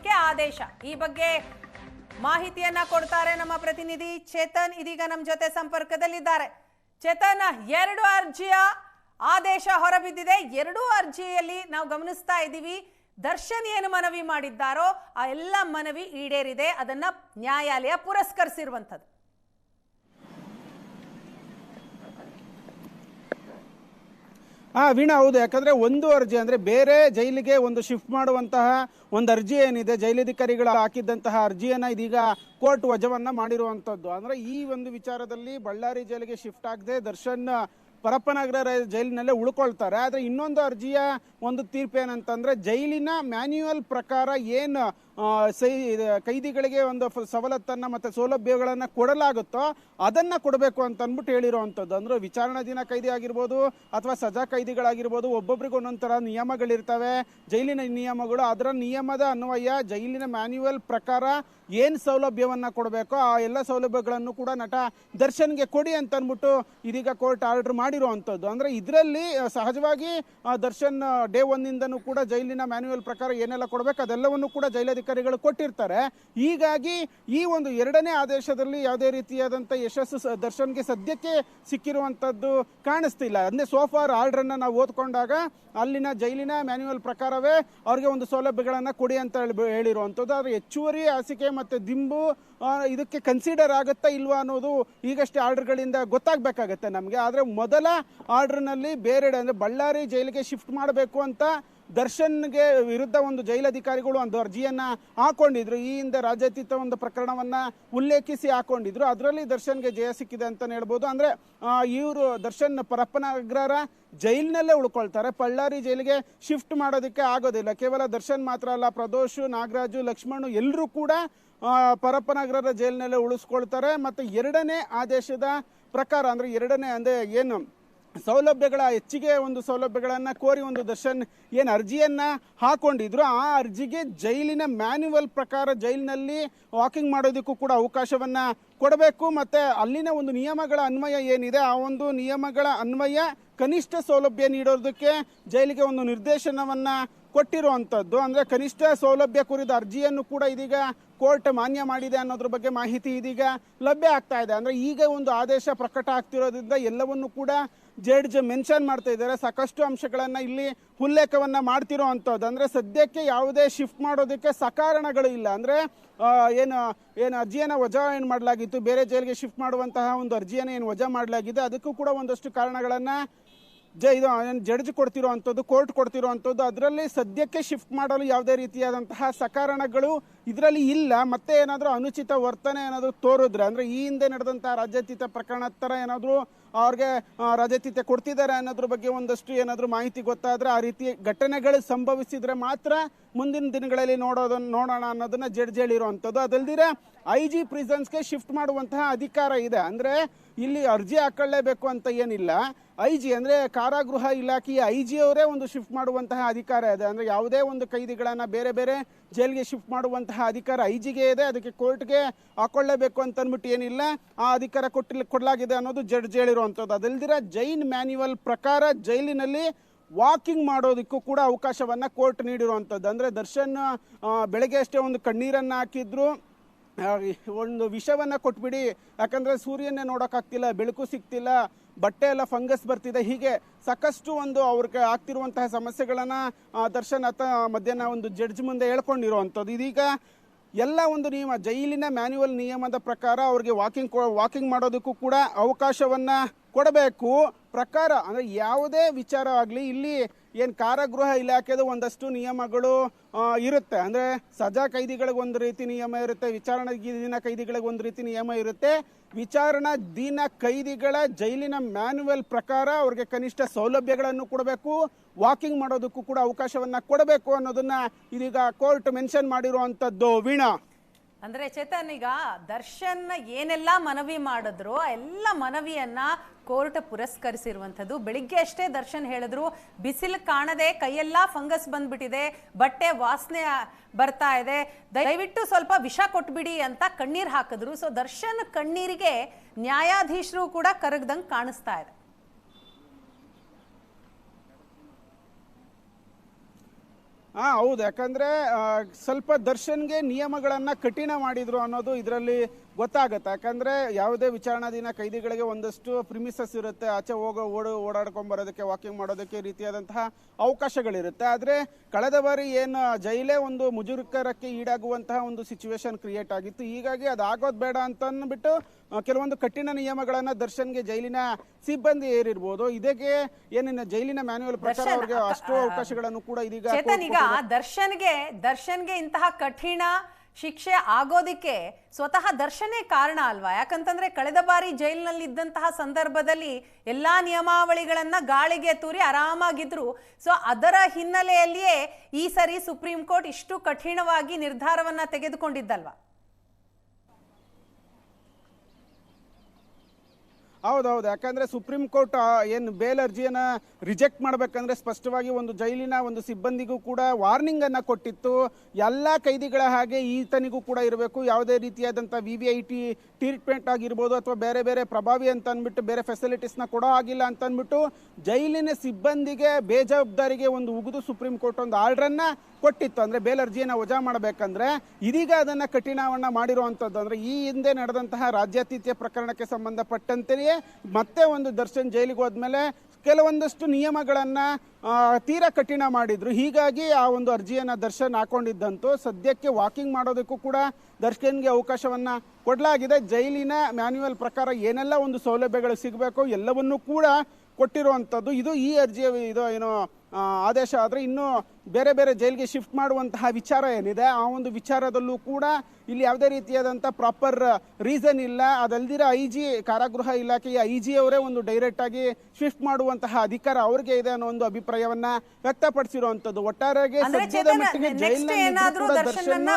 ಮಾಡೋದಿಕ್ಕೆ ಆದೇಶ. ಈ ಬಗ್ಗೆ ಮಾಹಿತಿಯನ್ನ ಕೊಡ್ತಾರೆ ನಮ್ಮ ಪ್ರತಿನಿಧಿ ಚೇತನ್ ಇದೀಗ ನಮ್ಮ ಜೊತೆ ಸಂಪರ್ಕದಲ್ಲಿದ್ದಾರೆ. ಚೇತನ್, ಎರಡು ಅರ್ಜಿಯ ಆದೇಶ ಹೊರಬಿದ್ದಿದೆ. ಎರಡೂ ಅರ್ಜಿಯಲ್ಲಿ ನಾವು ಗಮನಿಸ್ತಾ ಇದ್ದೀವಿ. ದರ್ಶನ್ ಏನು ಮನವಿ ಮಾಡಿದ್ದಾರೋ, ಆ ಎಲ್ಲ ಮನವಿ ಈಡೇರಿದೆ. ಅದನ್ನ ನ್ಯಾಯಾಲಯ ಪುರಸ್ಕರಿಸಿರುವಂಥದ್ದು. ಹಾ ವೀಣಾ ಹೌದು ಯಾಕಂದ್ರೆ ಒಂದು ಅರ್ಜಿ ಅಂದ್ರೆ ಬೇರೆ ಜೈಲಿಗೆ ಒಂದು ಶಿಫ್ಟ್ ಮಾಡುವಂತಹ ಒಂದು ಅರ್ಜಿ ಏನಿದೆ ಜೈಲಧಿಕಾರಿಗಳು ಹಾಕಿದ್ದಂತಹ ಅರ್ಜಿಯನ್ನ ಇದೀಗ ಕೋರ್ಟ್ ವಜವನ್ನ ಮಾಡಿರುವಂತದ್ದು. ಅಂದ್ರೆ ಈ ಒಂದು ವಿಚಾರದಲ್ಲಿ ಬಳ್ಳಾರಿ ಜೈಲಿಗೆ ಶಿಫ್ಟ್ ಆಗದೆ ದರ್ಶನ್ ಪರಪ್ಪನಗರ ಜೈಲಿನಲ್ಲೇ ಉಳ್ಕೊಳ್ತಾರೆ. ಆದ್ರೆ ಇನ್ನೊಂದು ಅರ್ಜಿಯ ಒಂದು ತೀರ್ಪು ಏನಂತಂದ್ರೆ ಜೈಲಿನ ಮ್ಯಾನ್ಯುಯಲ್ ಪ್ರಕಾರ ಏನು ಆ, ಸೈ ಕೈದಿಗಳಿಗೆ ಒಂದು ಸವಲತ್ತನ್ನು ಮತ್ತು ಸೌಲಭ್ಯಗಳನ್ನು ಕೊಡಲಾಗುತ್ತೋ ಅದನ್ನು ಕೊಡಬೇಕು ಅಂತ ಅಂದ್ಬಿಟ್ಟು ಹೇಳಿರುವಂಥದ್ದು. ಅಂದರೆ ವಿಚಾರಣಾ ದಿನ ಕೈದಿ ಆಗಿರ್ಬೋದು ಅಥವಾ ಸಜಾ ಕೈದಿಗಳಾಗಿರ್ಬೋದು ಒಬ್ಬೊಬ್ರಿಗೆ ಒಂದೊಂದು ಥರ ನಿಯಮಗಳಿರ್ತವೆ. ಜೈಲಿನ ನಿಯಮಗಳು, ಅದರ ನಿಯಮದ ಅನ್ವಯ, ಜೈಲಿನ ಮ್ಯಾನ್ಯುವಲ್ ಪ್ರಕಾರ ಏನು ಸೌಲಭ್ಯವನ್ನು ಕೊಡಬೇಕೋ ಆ ಎಲ್ಲ ಸೌಲಭ್ಯಗಳನ್ನು ಕೂಡ ನಟ ದರ್ಶನ್ಗೆ ಕೊಡಿ ಅಂತ ಅಂದ್ಬಿಟ್ಟು ಇದೀಗ ಕೋರ್ಟ್ ಆರ್ಡರ್ ಮಾಡಿರುವಂಥದ್ದು. ಅಂದರೆ ಇದರಲ್ಲಿ ಸಹಜವಾಗಿ ದರ್ಶನ್ ಡೇ ಒನ್ನಿಂದನೂ ಕೂಡ ಜೈಲಿನ ಮ್ಯಾನ್ಯುವಲ್ ಪ್ರಕಾರ ಏನೆಲ್ಲ ಕೊಡಬೇಕು ಅದೆಲ್ಲವನ್ನು ಕೂಡ ಜೈಲಧಿಕಾರಿಗಳು ಕೊಟ್ಟಿರ್ತಾರೆ. ಹೀಗಾಗಿ ಈ ಒಂದು ಎರಡನೇ ಆದೇಶದಲ್ಲಿ ಯಾವುದೇ ರೀತಿಯಾದಂಥ ಯಶಸ್ಸು ದರ್ಶನ್ಗೆ ಸದ್ಯಕ್ಕೆ ಸಿಕ್ಕಿರುವಂಥದ್ದು ಕಾಣಿಸ್ತಿಲ್ಲ. ಅಂದರೆ ಸೋಫಾರ್ ಆರ್ಡ್ರನ್ನು ನಾವು ಓದ್ಕೊಂಡಾಗ ಅಲ್ಲಿನ ಜೈಲಿನ ಮ್ಯಾನ್ಯುವಲ್ ಪ್ರಕಾರವೇ ಅವ್ರಿಗೆ ಒಂದು ಸೌಲಭ್ಯಗಳನ್ನು ಕೊಡಿ ಅಂತ ಹೇಳಿ ಹೇಳಿರುವಂಥದ್ದು. ಆದರೆ ಹೆಚ್ಚುವರಿ ಹಾಸಿಗೆ ಮತ್ತು ದಿಂಬು ಇದಕ್ಕೆ ಕನ್ಸಿಡರ್ ಆಗುತ್ತಾ ಇಲ್ವಾ ಅನ್ನೋದು ಈಗಷ್ಟೇ ಆರ್ಡ್ರ್ಗಳಿಂದ ಗೊತ್ತಾಗಬೇಕಾಗತ್ತೆ ನಮಗೆ. ಆದರೆ ಮೊದಲ ಆರ್ಡ್ರ್ನಲ್ಲಿ ಬೇರೆಡೆ, ಅಂದರೆ ಬಳ್ಳಾರಿ ಜೈಲಿಗೆ ಶಿಫ್ಟ್ ಮಾಡಬೇಕು ಅಂತ ದರ್ಶನ್ಗೆ ವಿರುದ್ಧ ಒಂದು ಜೈಲಧಿಕಾರಿಗಳು ಒಂದು ಅರ್ಜಿಯನ್ನು ಹಾಕೊಂಡಿದ್ರು. ಈ ಹಿಂದೆ ರಾಜ್ಯಾತೀತ ಒಂದು ಪ್ರಕರಣವನ್ನ ಉಲ್ಲೇಖಿಸಿ ಹಾಕೊಂಡಿದ್ರು. ಅದರಲ್ಲಿ ದರ್ಶನ್ಗೆ ಜಯ ಸಿಕ್ಕಿದೆ ಅಂತಲೇ ಹೇಳ್ಬೋದು. ಅಂದ್ರೆ ಇವರು ದರ್ಶನ್ ಪರಪ್ಪನಗ್ರರ ಜೈಲಿನಲ್ಲೇ ಉಳ್ಕೊಳ್ತಾರೆ. ಬಳ್ಳಾರಿ ಜೈಲಿಗೆ ಶಿಫ್ಟ್ ಮಾಡೋದಕ್ಕೆ ಆಗೋದಿಲ್ಲ. ಕೇವಲ ದರ್ಶನ್ ಮಾತ್ರ ಅಲ್ಲ, ಪ್ರದೋಷ್, ನಾಗರಾಜು, ಲಕ್ಷ್ಮಣ್ ಎಲ್ಲರೂ ಕೂಡ ಪರಪ್ಪನಗರರ ಜೈಲಿನಲ್ಲೇ ಉಳಿಸ್ಕೊಳ್ತಾರೆ. ಮತ್ತು ಎರಡನೇ ಆದೇಶದ ಪ್ರಕಾರ ಅಂದರೆ ಎರಡನೇ ಅಂದರೆ ಏನು ಸೌಲಭ್ಯಗಳ ಹೆಚ್ಚಿಗೆ ಒಂದು ಸೌಲಭ್ಯಗಳನ್ನು ಕೋರಿ ಒಂದು ದರ್ಶನ್ ಏನು ಅರ್ಜಿಯನ್ನ ಹಾಕೊಂಡಿದ್ರು, ಆ ಅರ್ಜಿಗೆ ಜೈಲಿನ ಮ್ಯಾನ್ಯುವಲ್ ಪ್ರಕಾರ ಜೈಲಿನಲ್ಲಿ ವಾಕಿಂಗ್ ಮಾಡೋದಕ್ಕೂ ಕೂಡ ಅವಕಾಶವನ್ನ ಕೊಡಬೇಕು. ಮತ್ತೆ ಅಲ್ಲಿನ ಒಂದು ನಿಯಮಗಳ ಅನ್ವಯ ಏನಿದೆ, ಆ ಒಂದು ನಿಯಮಗಳ ಅನ್ವಯ ಕನಿಷ್ಠ ಸೌಲಭ್ಯ ನೀಡೋದಕ್ಕೆ ಜೈಲಿಗೆ ಒಂದು ನಿರ್ದೇಶನವನ್ನ ಕೊಟ್ಟಿರುವಂಥದ್ದು ಅಂದರೆ ಕನಿಷ್ಠ ಸೌಲಭ್ಯ ಕುರಿತ ಅರ್ಜಿಯನ್ನು ಕೂಡ ಇದೀಗ ಕೋರ್ಟ್ ಮಾನ್ಯ ಮಾಡಿದೆ ಅನ್ನೋದ್ರ ಬಗ್ಗೆ ಮಾಹಿತಿ ಇದೀಗ ಲಭ್ಯ ಆಗ್ತಾ ಇದೆ. ಅಂದ್ರೆ ಈಗ ಒಂದು ಆದೇಶ ಪ್ರಕಟ ಆಗ್ತಿರೋದ್ರಿಂದ ಎಲ್ಲವನ್ನು ಕೂಡ ಜಡ್ಜ್ ಮೆನ್ಷನ್ ಮಾಡ್ತಾ ಇದ್ದಾರೆ. ಸಾಕಷ್ಟು ಅಂಶಗಳನ್ನ ಇಲ್ಲಿ ಉಲ್ಲೇಖವನ್ನ ಮಾಡ್ತಿರೋ ಅಂಥದ್ದು. ಅಂದ್ರೆ ಸದ್ಯಕ್ಕೆ ಯಾವುದೇ ಶಿಫ್ಟ್ ಮಾಡೋದಕ್ಕೆ ಸಕಾರಣಗಳು ಇಲ್ಲ. ಅಂದ್ರೆ ಏನು ಏನು ಅರ್ಜಿಯನ್ನು ವಜಾ ಏನು ಮಾಡಲಾಗಿತ್ತು? ಬೇರೆ ಜೈಲಿಗೆ ಶಿಫ್ಟ್ ಮಾಡುವಂತಹ ಒಂದು ಅರ್ಜಿಯನ್ನು ಏನು ವಜಾ ಮಾಡಲಾಗಿದೆ? ಅದಕ್ಕೂ ಕೂಡ ಒಂದಷ್ಟು ಕಾರಣಗಳನ್ನ ಜ, ಇದು ಜಡ್ಜ್ ಕೊಡ್ತಿರೋ ಅಂಥದ್ದು, ಕೋರ್ಟ್ ಕೊಡ್ತಿರೋ ಅಂಥದ್ದು, ಅದರಲ್ಲಿ ಸದ್ಯಕ್ಕೆ ಶಿಫ್ಟ್ ಮಾಡಲು ಯಾವುದೇ ರೀತಿಯಾದಂತಹ ಸಕಾರಣಗಳು ಇದರಲ್ಲಿ ಇಲ್ಲ, ಮತ್ತೆ ಏನಾದರೂ ಅನುಚಿತ ವರ್ತನೆ ಏನಾದರೂ ತೋರಿದ್ರೆ, ಅಂದರೆ ಈ ಹಿಂದೆ ನಡೆದಂಥ ರಾಜ್ಯಾತೀತ ಪ್ರಕರಣ ಥರ ಏನಾದರೂ ಅವ್ರಿಗೆ ರಾಜ್ಯಾತೀತ ಕೊಡ್ತಿದ್ದಾರೆ ಅನ್ನೋದ್ರ ಬಗ್ಗೆ ಒಂದಷ್ಟು ಏನಾದರೂ ಮಾಹಿತಿ ಗೊತ್ತಾದರೆ ಆ ರೀತಿ ಘಟನೆಗಳು ಸಂಭವಿಸಿದ್ರೆ ಮಾತ್ರ ಮುಂದಿನ ದಿನಗಳಲ್ಲಿ ನೋಡೋದನ್ನು ನೋಡೋಣ ಅನ್ನೋದನ್ನು ಜಡ್ಜ್ ಹೇಳಿರುವಂಥದ್ದು ಅದಲ್ದಿರ ಐ ಜಿ ಪ್ರಿಸನ್ಸ್ಗೆ ಶಿಫ್ಟ್ ಮಾಡುವಂತಹ ಅಧಿಕಾರ ಇದೆ. ಅಂದರೆ ಇಲ್ಲಿ ಅರ್ಜಿ ಹಾಕೊಳ್ಳೇಬೇಕು ಅಂತ ಏನಿಲ್ಲ. ಐ ಜಿ ಅಂದರೆ ಕಾರಾಗೃಹ ಇಲಾಖೆಯ ಐ ಜಿ ಅವರೇ ಒಂದು ಶಿಫ್ಟ್ ಮಾಡುವಂತಹ ಅಧಿಕಾರ ಇದೆ. ಅಂದರೆ ಯಾವುದೇ ಒಂದು ಕೈದಿಗಳನ್ನು ಬೇರೆ ಬೇರೆ ಜೈಲಿಗೆ ಶಿಫ್ಟ್ ಮಾಡುವಂತಹ ಅಧಿಕಾರ ಐ ಜಿಗೆ ಇದೆ. ಅದಕ್ಕೆ ಕೋರ್ಟ್ಗೆ ಹಾಕೊಳ್ಳೇಬೇಕು ಅಂತ ಅಂದ್ಬಿಟ್ಟು ಏನಿಲ್ಲ. ಆ ಅಧಿಕಾರ ಕೊಟ್ಟಿಲ್ಲ ಕೊಡಲಾಗಿದೆ ಅನ್ನೋದು ಜಡ್ಜ್ ಹೇಳಿರುವಂಥದ್ದು. ಅದಲ್ದಿರ ಜೈನ್ ಮ್ಯಾನ್ಯುವಲ್ ಪ್ರಕಾರ ಜೈಲಿನಲ್ಲಿ ವಾಕಿಂಗ್ ಮಾಡೋದಕ್ಕೂ ಕೂಡ ಅವಕಾಶವನ್ನು ಕೋರ್ಟ್ ನೀಡಿರುವಂಥದ್ದು. ಅಂದರೆ ದರ್ಶನ್ ಬೆಳಗ್ಗೆ ಅಷ್ಟೇ ಒಂದು ಕಣ್ಣೀರನ್ನು ಹಾಕಿದ್ರು. ಒಂದು ವಿಷವನ್ನು ಕೊಟ್ಬಿಡಿ. ಯಾಕಂದರೆ ಸೂರ್ಯನೇ ನೋಡೋಕ್ಕಾಗ್ತಿಲ್ಲ, ಬೆಳಕು ಸಿಗ್ತಿಲ್ಲ. ಬಟ್ಟೆ ಎಲ್ಲ ಫಂಗಸ್ ಬರ್ತಿದೆ. ಹೀಗೆ ಸಾಕಷ್ಟು ಒಂದು ಅವ್ರಿಗೆ ಆಗ್ತಿರುವಂತಹ ಸಮಸ್ಯೆಗಳನ್ನು ದರ್ಶನ್ ಆತ ಮಧ್ಯಾಹ್ನ ಒಂದು ಜಡ್ಜ್ ಮುಂದೆ ಹೇಳ್ಕೊಂಡಿರುವಂಥದ್ದು. ಇದೀಗ ಎಲ್ಲ ಒಂದು ನಿಯಮ, ಜೈಲಿನ ಮ್ಯಾನ್ಯುವಲ್ ನಿಯಮದ ಪ್ರಕಾರ ಅವ್ರಿಗೆ ವಾಕಿಂಗ್ ವಾಕಿಂಗ್ ಮಾಡೋದಕ್ಕೂ ಕೂಡ ಅವಕಾಶವನ್ನ ಕೊಡಬೇಕು. ಪ್ರಕಾರ, ಅಂದರೆ ಯಾವುದೇ ವಿಚಾರವಾಗಲಿ, ಇಲ್ಲಿ ಏನು ಕಾರಾಗೃಹ ಇಲಾಖೆದು ಒಂದಷ್ಟು ನಿಯಮಗಳು ಇರುತ್ತೆ. ಅಂದರೆ ಸಜಾ ಕೈದಿಗಳಿಗೆ ಒಂದು ರೀತಿ ನಿಯಮ ಇರುತ್ತೆ, ವಿಚಾರಣಾ ದಿನ ಕೈದಿಗಳಿಗೆ ಒಂದು ರೀತಿ ನಿಯಮ ಇರುತ್ತೆ. ವಿಚಾರಣಾ ದಿನ ಕೈದಿಗಳ ಜೈಲಿನ ಮ್ಯಾನ್ಯುವಲ್ ಪ್ರಕಾರ ಅವ್ರಿಗೆ ಕನಿಷ್ಠ ಸೌಲಭ್ಯಗಳನ್ನು ಕೊಡಬೇಕು. ವಾಕಿಂಗ್ ಮಾಡೋದಕ್ಕೂ ಕೂಡ ಅವಕಾಶವನ್ನು ಕೊಡಬೇಕು ಅನ್ನೋದನ್ನು ಇದೀಗ ಕೋರ್ಟ್ ಮೆನ್ಷನ್ ಮಾಡಿರುವಂಥದ್ದು ವೀಣಾ. ಅಂದ್ರೆ ಚೇತನ್, ಈಗ ದರ್ಶನ್ ಏನೆಲ್ಲ ಮನವಿ ಮಾಡಿದ್ರು ಆ ಎಲ್ಲ ಮನವಿಯನ್ನ ಕೋರ್ಟ್ ಪುರಸ್ಕರಿಸಿರುವಂಥದ್ದು. ಬೆಳಿಗ್ಗೆ ಅಷ್ಟೇ ದರ್ಶನ್ ಹೇಳಿದ್ರು, ಬಿಸಿಲು ಕಾಣದೆ ಕೈಯೆಲ್ಲ ಫಂಗಸ್ ಬಂದ್ಬಿಟ್ಟಿದೆ, ಬಟ್ಟೆ ವಾಸನೆ ಬರ್ತಾ ಇದೆ, ದಯವಿಟ್ಟು ಸ್ವಲ್ಪ ವಿಷ ಕೊಟ್ಬಿಡಿ ಅಂತ ಕಣ್ಣೀರ್ ಹಾಕಿದ್ರು. ಸೊ ದರ್ಶನ್ ಕಣ್ಣೀರಿಗೆ ನ್ಯಾಯಾಧೀಶರು ಕೂಡ ಕರಗ್ದಂಗೆ ಕಾಣಿಸ್ತಾ ಇದೆ. ಹಾ ಹೌದು. ಯಾಕಂದ್ರೆ ಸ್ವಲ್ಪ ದರ್ಶನ್ಗೆ ನಿಯಮಗಳನ್ನ ಕಠಿಣ ಮಾಡಿದ್ರು ಅನ್ನೋದು ಇದರಲ್ಲಿ ಗೊತ್ತಾಗತ್ತೆ. ಯಾಕಂದ್ರೆ ಯಾವುದೇ ವಿಚಾರಣಾಧೀನ ಕೈದಿಗಳಿಗೆ ಒಂದಷ್ಟು ಪ್ರಿಮಿಸಸ್ ಇರುತ್ತೆ. ಆಚೆ ಹೋಗೋ ಓಡು ಓಡಾಡ್ಕೊಂಡ್ ಬರೋದಕ್ಕೆ ವಾಕಿಂಗ್ ಮಾಡೋದಕ್ಕೆ ರೀತಿಯಾದಂತಹ ಅವಕಾಶಗಳಿರುತ್ತೆ. ಆದ್ರೆ ಕಳೆದ ಬಾರಿ ಏನು ಜೈಲೇ ಒಂದು ಮುಜುಗರಕ್ಕೆ ಈಡಾಗುವಂತಹ ಒಂದು ಸಿಚುವೇಶನ್ ಕ್ರಿಯೇಟ್ ಆಗಿತ್ತು. ಹೀಗಾಗಿ ಅದು ಆಗೋದು ಬೇಡ ಅಂತ ಅಂದ್ಬಿಟ್ಟು ಕೆಲವೊಂದು ಕಠಿಣ ನಿಯಮಗಳನ್ನ ದರ್ಶನ್ಗೆ ಜೈಲಿನ ಸಿಬ್ಬಂದಿ ಏರಿರ್ಬೋದು ಇದಕ್ಕೆ ಏನಿನ ಜೈಲಿನ ಮ್ಯಾನ್ಯುವಲ್ ಪ್ರಕಾರ ಅವ್ರಿಗೆ ಅಷ್ಟು ಅವಕಾಶಗಳನ್ನು ಕೂಡ ಇದೀಗ. ದರ್ಶನ್ಗೆ ದರ್ಶನ್ಗೆ ಇಂತಹ ಕಠಿಣ ಶಿಕ್ಷೆ ಆಗೋದಿಕ್ಕೆ ಸ್ವತಃ ದರ್ಶನೇ ಕಾರಣ ಅಲ್ವಾ? ಯಾಕಂತಂದ್ರೆ ಕಳೆದ ಬಾರಿ ಜೈಲಿನಲ್ಲಿ ಇದ್ದಂತಹ ಸಂದರ್ಭದಲ್ಲಿ ಎಲ್ಲಾ ನಿಯಮಾವಳಿಗಳನ್ನ ಗಾಳಿಗೆ ತೂರಿ ಆರಾಮಾಗಿದ್ರು. ಸೊ ಅದರ ಹಿನ್ನೆಲೆಯಲ್ಲಿಯೇ ಈ ಸರಿ ಸುಪ್ರೀಂ ಕೋರ್ಟ್ ಇಷ್ಟು ಕಠಿಣವಾಗಿ ನಿರ್ಧಾರವನ್ನ ತೆಗೆದುಕೊಂಡಿದ್ದಲ್ವಾ? ಹೌದೌದು, ಯಾಕಂದ್ರೆ ಸುಪ್ರೀಂ ಕೋರ್ಟ್ ಏನು ಬೇಲ್ ಅರ್ಜಿಯನ್ನ ರಿಜೆಕ್ಟ್ ಮಾಡಬೇಕಂದ್ರೆ ಸ್ಪಷ್ಟವಾಗಿ ಒಂದು ಜೈಲಿನ ಒಂದು ಸಿಬ್ಬಂದಿಗೂ ಕೂಡ ವಾರ್ನಿಂಗ್ ಅನ್ನ ಕೊಟ್ಟಿತ್ತು. ಎಲ್ಲ ಕೈದಿಗಳ ಹಾಗೆ ಈತನಿಗೂ ಕೂಡ ಇರಬೇಕು. ಯಾವುದೇ ರೀತಿಯಾದಂಥ V V I T treatment ಆಗಿರ್ಬೋದು ಅಥವಾ ಬೇರೆ ಬೇರೆ ಪ್ರಭಾವಿ ಅಂತ ಅಂದ್ಬಿಟ್ಟು ಬೇರೆ ಫೆಸಿಲಿಟೀಸ್ನ ಕೊಡೋ ಆಗಿಲ್ಲ ಅಂತ ಅಂದ್ಬಿಟ್ಟು ಜೈಲಿನ ಸಿಬ್ಬಂದಿಗೆ ಬೇಜವಾಬ್ದಾರಿಗೆ ಒಂದು ಉಗಿದು ಸುಪ್ರೀಂ ಕೋರ್ಟ್ ಒಂದು ಆರ್ಡ್ರನ್ನ ಕೊಟ್ಟಿತ್ತು. ಅಂದ್ರೆ ಬೇಲ್ ಅರ್ಜಿಯನ್ನ ವಜಾ ಮಾಡಬೇಕಂದ್ರೆ ಇದೀಗ ಅದನ್ನ ಕಠಿಣವನ್ನ ಮಾಡಿರುವಂಥದ್ದು. ಅಂದ್ರೆ ಈ ಹಿಂದೆ ನಡೆದಂತಹ ರಾಜ್ಯಾತೀತ್ಯ ಪ್ರಕರಣಕ್ಕೆ ಸಂಬಂಧಪಟ್ಟಂತೆಯೇ ಮತ್ತೆ ಒಂದು ದರ್ಶನ್ ಜೈಲಿಗೆ ಹೋದ್ಮೇಲೆ ಕೆಲವೊಂದಷ್ಟು ನಿಯಮಗಳನ್ನು ತೀರಾ ಕಠಿಣ ಮಾಡಿದ್ರು. ಹೀಗಾಗಿ ಆ ಒಂದು ಅರ್ಜಿಯನ್ನ ದರ್ಶನ್ ಹಾಕೊಂಡಿದ್ದಂತೂ ಸದ್ಯಕ್ಕೆ ವಾಕಿಂಗ್ ಮಾಡೋದಕ್ಕೂ ಕೂಡ ದರ್ಶನ್ಗೆ ಅವಕಾಶವನ್ನ ಕೊಡಲಾಗಿದೆ. ಜೈಲಿನ ಮ್ಯಾನ್ಯುವಲ್ ಪ್ರಕಾರ ಏನೆಲ್ಲ ಒಂದು ಸೌಲಭ್ಯಗಳು ಸಿಗಬೇಕು ಎಲ್ಲವನ್ನೂ ಕೂಡ ಕೊಟ್ಟಿರುವಂಥದ್ದು. ಇದು ಈ ಅರ್ಜಿಯ ಇದು ಏನು ಆದೇಶ ಆದರೆ ಇನ್ನು ಬೇರೆ ಬೇರೆ ಜೈಲಿಗೆ ಶಿಫ್ಟ್ ಮಾಡುವಂತಹ ವಿಚಾರ ಏನಿದೆ? ಆ ಒಂದು ವಿಚಾರದಲ್ಲೂ ಕೂಡ ಇಲ್ಲಿ ಯಾವುದೇ ರೀತಿಯಾದಂಥ ಪ್ರಾಪರ್ ರೀಸನ್ ಇಲ್ಲ. ಅದಲ್ದಿರ ಐ ಜಿ ಕಾರಾಗೃಹ ಇಲಾಖೆಯ ಐ ಜಿ ಅವರೇ ಒಂದು ಡೈರೆಕ್ಟ್ ಆಗಿ ಶಿಫ್ಟ್ ಮಾಡುವಂತಹ ಅಧಿಕಾರ ಅವ್ರಿಗೆ ಇದೆ ಅನ್ನೋ ಒಂದು ಅಭಿಪ್ರಾಯವನ್ನ ವ್ಯಕ್ತಪಡಿಸಿರುವಂತದ್ದು ಒಟ್ಟಾರೆಗೆ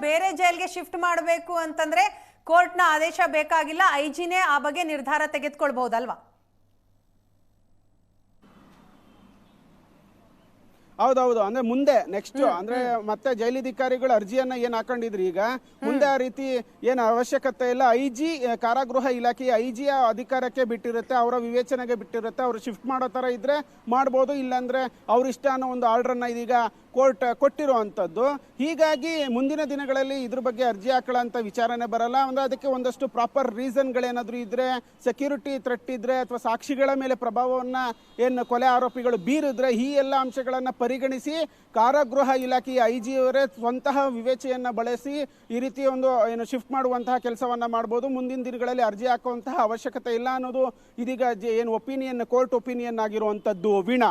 ಬೇರೆ ಜೈಲ್ಗೆ ಶಿಫ್ಟ್ ಮಾಡಬೇಕು ಅಂತಂದ್ರೆ ಕೋರ್ಟ್ನ ಆದೇಶ ಬೇಕಾಗಿಲ್ಲ. ಐಜಿನೇ ಆ ಬಗ್ಗೆ ನಿರ್ಧಾರ ತೆಗೆದುಕೊಳ್ಬಹುದಲ್ವಾ? ಹೌದೌದು. ಅಂದ್ರೆ ಮುಂದೆ ನೆಕ್ಸ್ಟ್ ಅಂದ್ರೆ ಮತ್ತೆ ಜೈಲಧಿಕಾರಿಗಳು ಅರ್ಜಿಯನ್ನ ಏನ್ ಹಾಕೊಂಡಿದ್ರಿ ಈಗ? ಮುಂದೆ ಆ ರೀತಿ ಏನ್ ಅವಶ್ಯಕತೆ ಇಲ್ಲ. ಐ ಜಿ ಕಾರಾಗೃಹ ಇಲಾಖೆಯ ಐ ಜಿಯ ಅಧಿಕಾರಕ್ಕೆ ಬಿಟ್ಟಿರುತ್ತೆ ಅವರ ವಿವೇಚನೆಗೆ ಬಿಟ್ಟಿರುತ್ತೆ ಅವ್ರು ಶಿಫ್ಟ್ ಮಾಡೋ ತರ ಇದ್ರೆ ಮಾಡ್ಬೋದು ಇಲ್ಲಾಂದ್ರೆ ಅವ್ರ ಇಷ್ಟ ಅನ್ನೋ ಒಂದು ಆರ್ಡರ್ನ ಅನ್ನ ಇದೀಗ ಕೋರ್ಟ್ ಕೊಟ್ಟಿರುವಂಥದ್ದು ಹೀಗಾಗಿ ಮುಂದಿನ ದಿನಗಳಲ್ಲಿ ಇದ್ರ ಬಗ್ಗೆ ಅರ್ಜಿ ಹಾಕೊಳ್ಳೋಂಥ ವಿಚಾರನೆ ಬರಲ್ಲ. ಅಂದ್ರೆ ಅದಕ್ಕೆ ಒಂದಷ್ಟು ಪ್ರಾಪರ್ ರೀಸನ್ಗಳೇನಾದರೂ ಇದ್ರೆ ಸೆಕ್ಯೂರಿಟಿ ಥ್ರೆಟ್ ಇದ್ರೆ, ಅಥವಾ ಸಾಕ್ಷಿಗಳ ಮೇಲೆ ಪ್ರಭಾವವನ್ನು, ಏನು ಕೊಲೆ ಆರೋಪಿಗಳು ಬೀರಿದ್ರೆ, ಈ ಎಲ್ಲ ಅಂಶಗಳನ್ನು ಪರಿಗಣಿಸಿ ಕಾರಾಗೃಹ ಇಲಾಖೆಯ ಐ ಜಿ ಅವರೇ ಸ್ವಂತಹ ವಿವೇಚನೆಯನ್ನು ಬಳಸಿ ಈ ರೀತಿ ಒಂದು, ಏನು ಶಿಫ್ಟ್ ಮಾಡುವಂತಹ ಕೆಲಸವನ್ನು ಮಾಡ್ಬೋದು. ಮುಂದಿನ ದಿನಗಳಲ್ಲಿ ಅರ್ಜಿ ಹಾಕುವಂತಹ ಅವಶ್ಯಕತೆ ಇಲ್ಲ ಅನ್ನೋದು ಇದೀಗ ಏನು ಒಪಿನಿಯನ್ ಕೋರ್ಟ್ ಒಪಿನಿಯನ್ ಆಗಿರುವಂಥದ್ದು ವೀಣಾ.